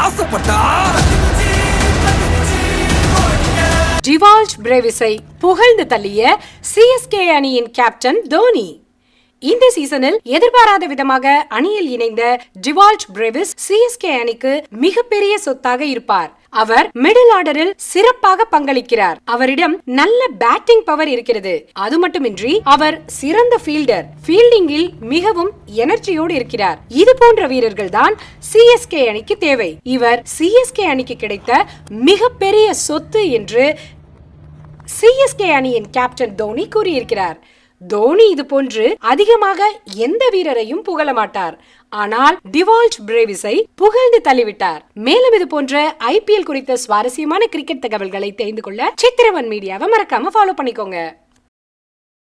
ஆசைப்பட்டா? டிவால்ட் பிரேவிஸை புகழ்ந்து தள்ளிய சிஎஸ்கே அணியின் கேப்டன் தோனி. இந்த சீசனில் எதிர்பாராத விதமாக அணியில் இணைந்த டிவால்ட் பிரேவிஸ் சிஎஸ்கே அணிக்கு மிகப்பெரிய சொத்தாக இருப்பார். அவர் மிடில் ஆர்டரில் சிறப்பாக பங்களிக்கிறார். அவரிடம் நல்ல பேட்டிங் பவர் இருக்கிறது. அது மட்டுமின்றி அவர் சிறந்த ஃபீல்டர். ஃபீல்டிங்கில் மிகவும் எனர்ஜியோடு இருக்கிறார். இது போன்ற வீரர்கள் தான் சிஎஸ்கே அணிக்கு தேவை. இவர் சிஎஸ்கே அணிக்கு கிடைத்த மிகப்பெரிய சொத்து என்று சிஎஸ்கே அணியின் கேப்டன் தோனி கூறியிருக்கிறார். தோனி இது போன்று அதிகமாக எந்த வீரரையும் புகழ மாட்டார். ஆனால் டிவால்ட் பிரேவிஸை புகழ்ந்து தள்ளிவிட்டார். மேலும் இது போன்ற ஐபிஎல் குறித்த சுவாரஸ்யமான கிரிக்கெட் தகவல்களை தெரிந்து கொள்ள சித்திரவன் மீடியாவை மறக்காம ஃபாலோ பண்ணிக்கோங்க.